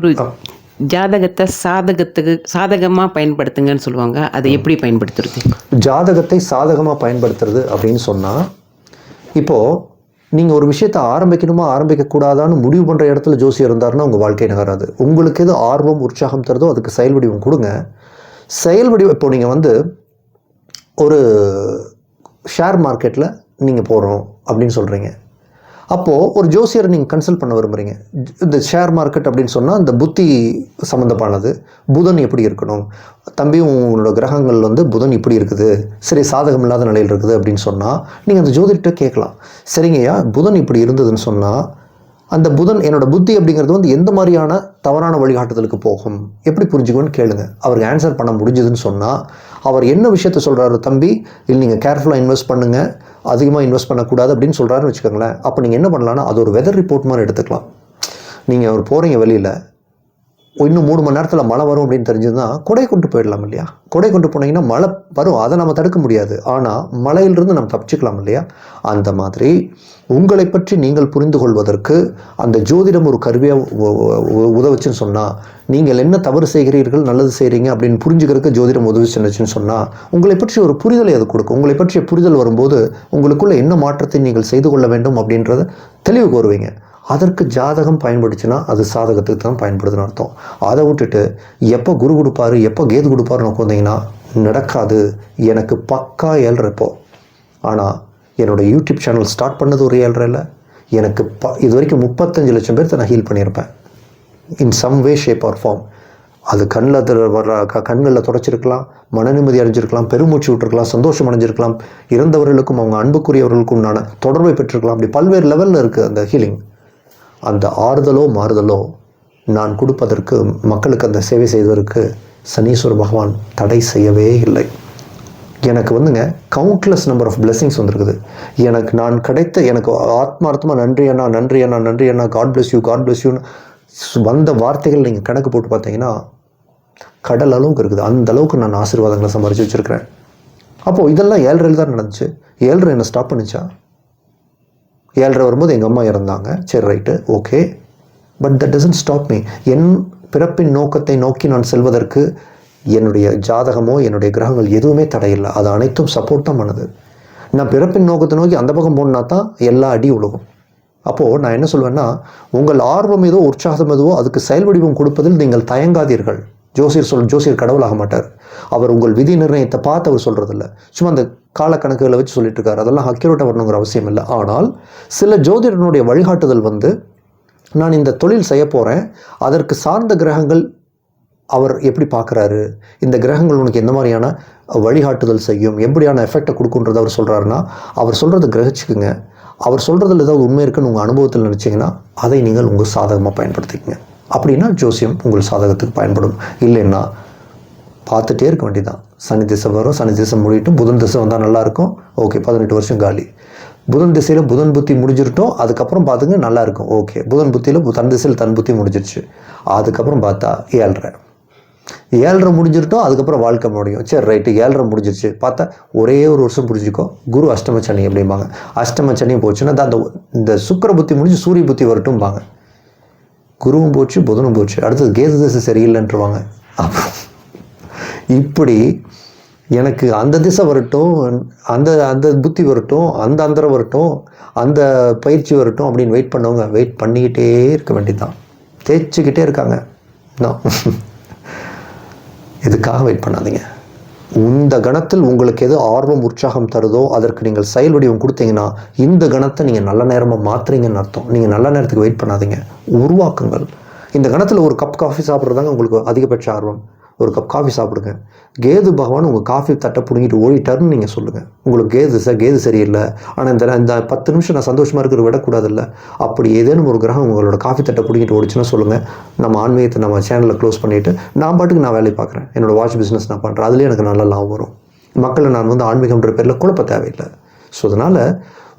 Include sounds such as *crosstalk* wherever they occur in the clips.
ஒரு ஜாதகத்தை சாதகத்துக்கு சாதகமாக பயன்படுத்துங்கன்னு சொல்லுவாங்க. அதை எப்படி பயன்படுத்துறது? ஜாதகத்தை சாதகமாக பயன்படுத்துறது அப்படின்னு சொன்னால் இப்போது நீங்கள் ஒரு விஷயத்தை ஆரம்பிக்கணுமா ஆரம்பிக்கக்கூடாதான்னு முடிவு பண்ணுற இடத்துல ஜோசியர் இருந்தாருன்னா உங்கள் வாழ்க்கை நகராது உங்களுக்கு எது ஆர்வம் உற்சாகம் தருதோ அதுக்கு செயல் வடிவம் கொடுங்க. செயல் வடிவம் இப்போ நீங்கள் வந்து ஒரு ஷேர் மார்க்கெட்டில் நீங்கள் போகிறோம் அப்படின்னு சொல்கிறீங்க அப்போது ஒரு ஜோசியரை நீங்கள் கன்சல்ட் பண்ண விரும்புகிறீங்க இந்த ஷேர் மார்க்கெட் அப்படின்னு சொன்னால் இந்த புத்தி சம்மந்தமானது புதன் எப்படி இருக்கணும்? தம்பி உங்களோட கிரகங்கள் வந்து புதன் இப்படி இருக்குது. சரி சாதகம் இல்லாத நிலையில் இருக்குது அப்படின்னு சொன்னால் நீங்கள் அந்த ஜோதிட்ட கேட்கலாம். சரிங்கய்யா புதன் இப்படி இருந்ததுன்னு சொன்னால் அந்த புதன் என்னோட புத்தி அப்படிங்கிறது வந்து எந்த மாதிரியான தவறான வழிகாட்டுதலுக்கு போகும்? எப்படி புரிஞ்சுக்கோன்னு கேளுங்க. அவருக்கு ஆன்சர் பண்ண முடிஞ்சதுன்னு சொன்னால் அவர் என்ன விஷயத்த சொல்கிறாரு தம்பி? இல்லை நீங்கள் கேர்ஃபுல்லாக இன்வெஸ்ட் பண்ணுங்கள் அதிகமாக இன்வெஸ்ட் பண்ணக்கூடாது அப்படின்னு சொல்கிறாருன்னு வச்சுக்கோங்களேன். அப்போ நீங்கள் என்ன பண்ணலான்னா அது ஒரு வெதர் ரிப்போர்ட் மாதிரி எடுத்துக்கலாம். நீங்கள் அவர் போகிறீங்க வெளியில் இன்னும் மூணு மணி நேரத்தில் மழை வரும் அப்படின்னு தெரிஞ்சதுன்னா கொடை கொண்டு போயிடலாம் இல்லையா? கொடை கொண்டு போனீங்கன்னா மழை வரும். அதை நம்ம தடுக்க முடியாது. ஆனால் மழையிலிருந்து நம்ம தப்பிச்சுக்கலாம் இல்லையா? அந்த மாதிரி உங்களை பற்றி நீங்கள் புரிந்து கொள்வதற்கு அந்த ஜோதிடம் ஒரு கருவியாக உதவுச்சுன்னு சொன்னால் நீங்கள் என்ன தவறு செய்கிறீர்கள் நல்லது செய்கிறீங்க அப்படின்னு புரிஞ்சுக்கிறதுக்கு ஜோதிடம் உதவி செஞ்சுன்னு சொன்னால் உங்களை பற்றி ஒரு புரிதலை அது கொடுக்கும். உங்களை பற்றிய புரிதல் வரும்போது உங்களுக்குள்ள என்ன மாற்றத்தை நீங்கள் செய்து கொள்ள வேண்டும் அப்படின்றத தெளிவு கோருவீங்க. அதற்கு ஜாதகம் பயன்படுச்சுன்னா அது சாதகத்துக்கு தான் பயன்படுதுன்னு அர்த்தம். அதை விட்டுட்டு எப்போ குரு கொடுப்பாரு எப்போ கேது கொடுப்பாருன்னு உட்காந்திங்கன்னா நடக்காது. எனக்கு பக்கா ஏழ்றப்போ ஆனால் என்னோடய யூடியூப் சேனல் ஸ்டார்ட் பண்ணது ஒரு ஏழ்றையில் எனக்கு ப இது வரைக்கும் முப்பத்தஞ்சு லட்சம் பேர்த்த நான் ஹீல் பண்ணியிருப்பேன். In some way shape or form அது கண்ணில் வர்ற க கண்களில் தொடச்சிருக்கலாம் மன நிம்மதி அடைஞ்சிருக்கலாம் பெருமூச்சு விட்டுருக்கலாம் சந்தோஷம் அடைஞ்சிருக்கலாம். இறந்தவர்களுக்கும் அவங்க அன்புக்குரியவர்களுக்கும் உண்டான தொடர்பை பெற்றிருக்கலாம். அப்படி பல்வேறு லெவலில் இருக்குது அந்த ஹீலிங் அந்த ஆறுதலோ மாறுதலோ நான் கொடுப்பதற்கு மக்களுக்கு அந்த சேவை செய்வதற்கு சனீஸ்வர பகவான் தடை செய்யவே இல்லை. எனக்கு வந்துங்க கவுண்ட்லெஸ் நம்பர் ஆஃப் blessings வந்திருக்குது. எனக்கு நான் கிடைத்த எனக்கு ஆத்மார்த்தமாக நன்றி அண்ணா நன்றி அண்ணா நன்றி அண்ணா God bless you God bless யூன்னு வந்த வார்த்தைகள் நீங்கள் கணக்கு போட்டு பார்த்தீங்கன்னா கடல் அளவுக்கு இருக்குது. அந்த அளவுக்கு நான் ஆசீர்வாதங்களை சம்பாரிச்சு வச்சுருக்கிறேன். அப்போது இதெல்லாம் ஏழ்ரையில் தான் நடந்துச்சு. ஏழ்ரை என்னை ஸ்டாப் பண்ணிச்சா? ஏழ்ரை வரும்போது எங்கள் அம்மா இறந்தாங்க. சரி right okay but that doesn't stop me என் பிறப்பின் நோக்கத்தை நோக்கி நான் செல்வதற்கு என்னுடைய ஜாதகமோ என்னுடைய கிரகங்கள் எதுவுமே தடையில்லை. அது அனைத்தும் சப்போர்ட் தான் பண்ணுது. நான் பிறப்பின் நோக்கத்தை நோக்கி அந்த பக்கம் போனால் தான் எல்லா அடி உலகும் அப்போது நான் என்ன சொல்வேன்னா உங்கள் ஆர்வம் ஏதோ உற்சாகம் எதுவோ அதுக்கு செயல் வடிவம் கொடுப்பதில் நீங்கள் தயங்காதீர்கள். ஜோசியர் சொல் ஜோசியர் கடவுளாக மாட்டார். அவர் உங்கள் விதி நிர்ணயத்தை பார்த்து அவர் சொல்கிறதில்ல சும்மா அந்த காலக்கணக்குகளை வச்சு சொல்லிட்டு இருக்காரு அதெல்லாம் அக்யூரேட்டாக வரணுங்கிற அவசியம் இல்லை. ஆனால் சில ஜோதிடனுடைய வழிகாட்டுதல் வந்து நான் இந்த தொழில் செய்ய போகிறேன் அதற்கு சார்ந்த கிரகங்கள் அவர் எப்படி பார்க்குறாரு? இந்த கிரகங்கள் உனக்கு எந்த மாதிரியான வழிகாட்டுதல் செய்யும்? எப்படியான எஃபெக்டை கொடுக்குன்றதை அவர் சொல்கிறாருன்னா அவர் சொல்கிறத கிரகிச்சுக்குங்க. அவர் சொல்கிறதுல ஏதாவது உண்மை இருக்குன்னு உங்கள் அனுபவத்தில் நினச்சிங்கன்னா அதை நீங்கள் உங்கள் சாதகமாக பயன்படுத்திக்கங்க. அப்படின்னா ஜோசியம் உங்கள் சாதகத்துக்கு பயன்படும். இல்லைன்னா பார்த்துட்டே இருக்க வேண்டியதான் சனி திசை வரும் சனி திசை முடியட்டும் புதன் திசை வந்தால் நல்லாயிருக்கும். ஓகே பதினெட்டு வருஷம் காலி. புதன் திசையில் புதன் புத்தி முடிஞ்சிருட்டோம் அதுக்கப்புறம் பார்த்துங்க நல்லாயிருக்கும். ஓகே புதன் புத்தியில் தன் திசையில் தன் புத்தி முடிஞ்சிருச்சு. அதுக்கப்புறம் பார்த்தா ஏழ்ரை. ஏழ்ரை முடிஞ்சிருட்டோம் அதுக்கப்புறம் வாழ்க்கை முடியும். சரி ரைட்டு ஏழ்ரை முடிஞ்சிருச்சு. பார்த்தா ஒரே ஒரு வருஷம் புரிஞ்சுக்கோ குரு அஷ்டம சனி அப்படிம்பாங்க. அஷ்டம சனி போச்சுன்னா அந்த இந்த சுக்கர புத்தி முடிஞ்சு சூரிய புத்தி வரட்டும்பாங்க. குருவும் போச்சு புதனும் போச்சு. அடுத்தது கேது திசை சரியில்லைன்றவாங்க. அப்புறம் இப்படி எனக்கு அந்த திசை வரட்டும் அந்த அந்த புத்தி வரட்டும் அந்த அந்தரம் வரட்டும் அந்த பயிற்சி வரட்டும் அப்படின்னு வெயிட் பண்ணவங்க வெயிட் பண்ணிக்கிட்டே இருக்க வேண்டியதுதான். தேய்ச்சிக்கிட்டே இருக்காங்க. நான் *laughs* வெயிட் பண்ணாதீங்க. இந்த கணத்தில் உங்களுக்கு எது ஆர்வம் உற்சாகம் தருதோ அதற்கு நீங்கள் செயல் வடிவம் கொடுத்தீங்கன்னா இந்த கணத்தை நீங்கள் நல்ல நேரமாக மாற்றுறீங்கன்னு அர்த்தம். நீங்கள் நல்ல நேரத்துக்கு வெயிட் பண்ணாதீங்க. உருவாக்குங்கள். இந்த கணத்தில் ஒரு கப் காஃபி சாப்பிட்றதாங்க உங்களுக்கு அதிகபட்ச ஆர்வம். ஒரு கப் காஃபி சாப்பிடுங்க. கேது பகவான் உங்கள் காஃபி தட்டை பிடுங்கிட்டு ஓடிட்டாருன்னு நீங்கள் சொல்லுங்கள் உங்களுக்கு கேது சார் கேது சரியில்லை. ஆனால் இந்த இந்த பத்து நிமிஷம் நான் சந்தோஷமாக இருக்கிற விடக்கூடாதுல்ல அப்படி ஏதேனும் ஒரு கிரகம் உங்களோட காஃபி தட்டை பிடுங்கிட்டு ஓடிச்சுன்னா சொல்லுங்கள் நம்ம ஆன்மீகத்தை நம்ம சேனலை க்ளோஸ் பண்ணிவிட்டு நான் பாட்டுக்கு நான் வேலையை பார்க்குறேன் என்னோட வாட்ச் பிஸ்னஸ் நான் பண்ணுறேன் அதுலேயே எனக்கு நல்ல லாபம் வரும். மக்களை நான் வந்து ஆன்மீகம்ன்ற பேரில் குழப்ப தேவையில்லை. ஸோ அதனால்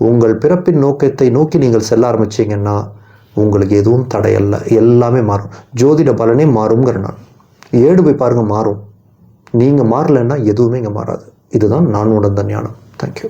உங்கள் பிறப்பின் நோக்கத்தை நோக்கி நீங்கள் செல்ல ஆரம்பிச்சீங்கன்னா உங்களுக்கு எதுவும் தடையல்ல எல்லாமே மாறும். ஜோதிட பலனே மாறுங்கிற நான். ஏடு போய் பாருங்கள் மாறும். நீங்கள் மாறலைன்னா எதுவுமே இங்கே மாறாது. இதுதான் நான் உணர்ந்த ஞானம். தேங்க்யூ